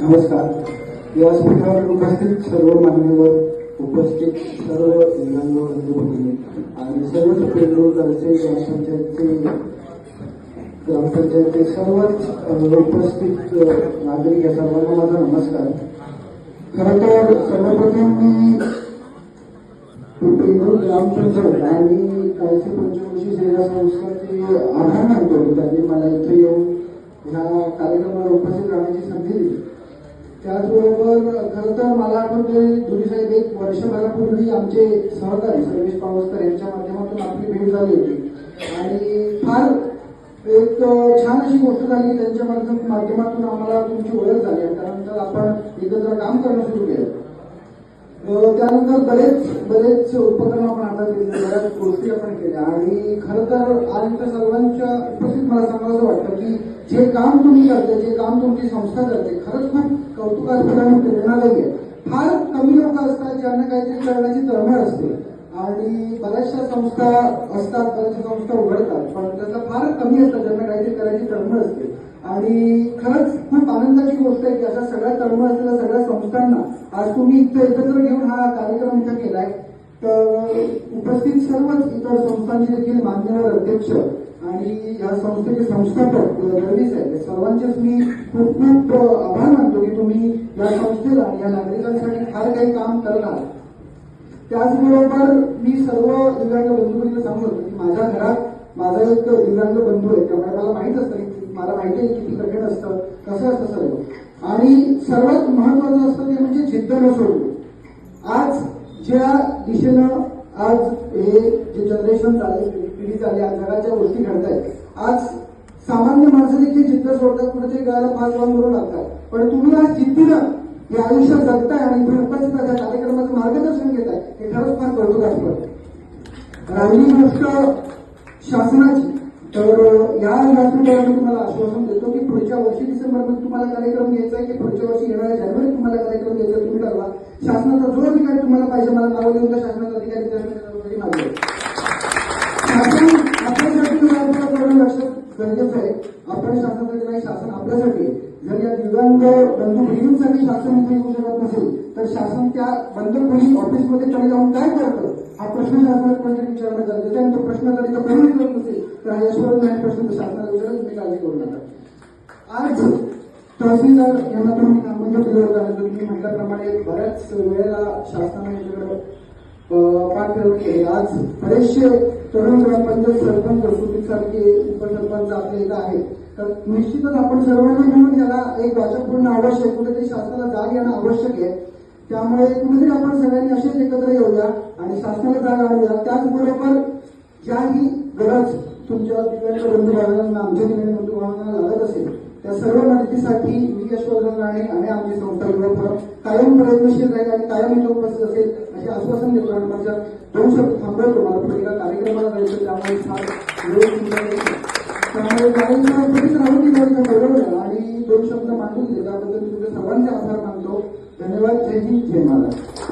नमस्कार. व्यासपीठावर उपस्थित सर्व मान्यवर उपस्थित सर्व दिव्यांग भगिनी आणि सर्वच पेंडूरकरचे ग्रामपंचायतचे ग्रामपंचायतचे सर्वच उपस्थित नागरिक या सर्वांना माझा नमस्कार. खरं तर सर्वप्रथम मी पेंडूर ग्रामपंचायत आणि कालची पंचवर्षी सेवा संस्थाचे आभार मानतो त्यांनी मला इथे येऊन ह्या कार्यक्रमाला उपस्थित राहण्याची संधी दिली. त्याचबरोबर खरं तर मला आठवते दोन्ही साहेब एक वर्षभरापूर्वी आमचे सहकारी सर्वेश पावसकर यांच्या माध्यमातून आपली भेट झाली होती. आणि फार एक छान अशी गोष्ट झाली त्यांच्या माध्यमातून आम्हाला तुमची ओळख झाली. आणि त्यानंतर आपण एकत्र काम करणं सुरू केलं. त्यानंतर बरेच बरेच उपक्रम आपण हातात घेतले बऱ्याच गोष्टी आपण केल्या. आणि खरं तर आज त्या सर्वांच्या उपस्थित मला सांगायचं वाटतं की जे काम तुम्ही करते जे काम तुमची संस्था करते खरंच कौतुकास्पद आणि प्रेरणादायी आहे फार कमी लोक असतात ज्यांना काहीतरी करण्याची तळमळ असते. आणि बऱ्याचशा संस्था असतात बऱ्याचशा संस्था उघडतात पण त्याचं फार कमी असतात ज्यांना काहीतरी करायची तळमळ असते. आणि खरंच खूप आनंदाची गोष्ट आहे की अशा सगळ्या तळमळ असलेल्या सगळ्या संस्थांना आज तुम्ही इथं एकत्र घेऊन हा कार्यक्रम इथं केलाय. तर उपस्थित सर्वच इतर संस्थांचे देखील मान्यवर अध्यक्ष. आणि या संस्थेचे संस्थापक रवी साहेब सर्वांचेच मी खूप खूप आभार मानतो की तुम्ही या संस्थेला या नागरिकांसाठी फार काही काम करणार. त्याचबरोबर मी सर्व दिव्यांग बंधूंना सांगतो की माझ्या घरात माझा एक दिव्यांग बंधू आहे त्यामुळे मला माहीत असतं की मला माहिती आहे किती कठीण असतं कसं असतं सर्व. आणि सर्वात महत्वाचं असतं ते म्हणजे जिद्द न सोडू. आज ज्या दिशेनं आज हे जे जनरेशन चालेल पिढी चालली आज जगाच्या गोष्टी घडत आहेत आज सामान्य माणसं देखील जिद्द सोडतात कुठेतरी गळाला पाच लावून करू लागतात. पण तुम्ही आज जिद्दीनं हे आयुष्य जगताय आणि इथे त्या कार्यक्रमाचं मार्गदर्शन घेताय हे खरंच फार कौतुकास्पद आहे. राहिली गोष्ट शासनाची. तर या व्यासपीठावर मी तुम्हाला आश्वासन देतो की पुढच्या वर्षी डिसेंबरमध्ये तुम्हाला कार्यक्रम घ्यायचा आहे की पुढच्या वर्षी येणाऱ्या जानेवारीत तुम्हाला कार्यक्रम घ्यायचा तुम्ही ठरवा. शासनाचा जो अधिकारी तुम्हाला पाहिजे मला नाव देऊन त्या शासनाचा आपण शासनासाठी नाही शासन आपल्यासाठी जर या दिव्यांग बंधू मुलींसाठी शासन इथे येऊ शकत नसेल तर शासन त्या बंद मुली ऑफिसमध्ये कडे जाऊन काय करतं? हा प्रश्न शासनात विचारला जातो गरजेचं प्रश्न जर इथं कोणी करत नसेल तर हा यशवंत नाही प्रश्न शासनाला विचारा तुम्ही काळजी करू नका. आज तहसीलदार यांना तुम्ही नामंजूर दिलं होतं आणि तुम्ही म्हटल्याप्रमाणे बऱ्याच वेळेला शासनाने याच्याकडे पाठ आज बरेचसे तरुण ग्रामपंचायत सरपंच सुधीरसारखे उपसरपंच आपल्या इथं आहेत. तर निश्चितच आपण सर्वांनी मिळून याला एक वाचकपूर्ण आवश्यक कुठेतरी शासनाला जाग येणं आवश्यक आहे. त्यामुळे कुठेतरी आपण सगळ्यांनी असेच एकत्र येऊया आणि शासनाला जाग आणूया. त्याचबरोबर ज्याही गरज तुमच्या दिव्यांग बंधू आमच्या दिव्यांग बंधू लागत असेल त्या सर्व मदतीसाठी मी यशवर्धन राणे आणि आमची संस्था कायम प्रयत्नशील राहील आणि कायम इथं उपस्थित असेल असे आश्वासन देतो आणि माझ्या दोन शब्द थांबवतो. मला पुढे कार्यक्रमाला जायचं त्यामुळे आहे. त्यामुळे राहून आणि दोन शब्द मांडून दिले त्याबद्दल मी तुमच्या सर्वांचे आभार मानतो धन्यवाद जय हिंद जय महाराज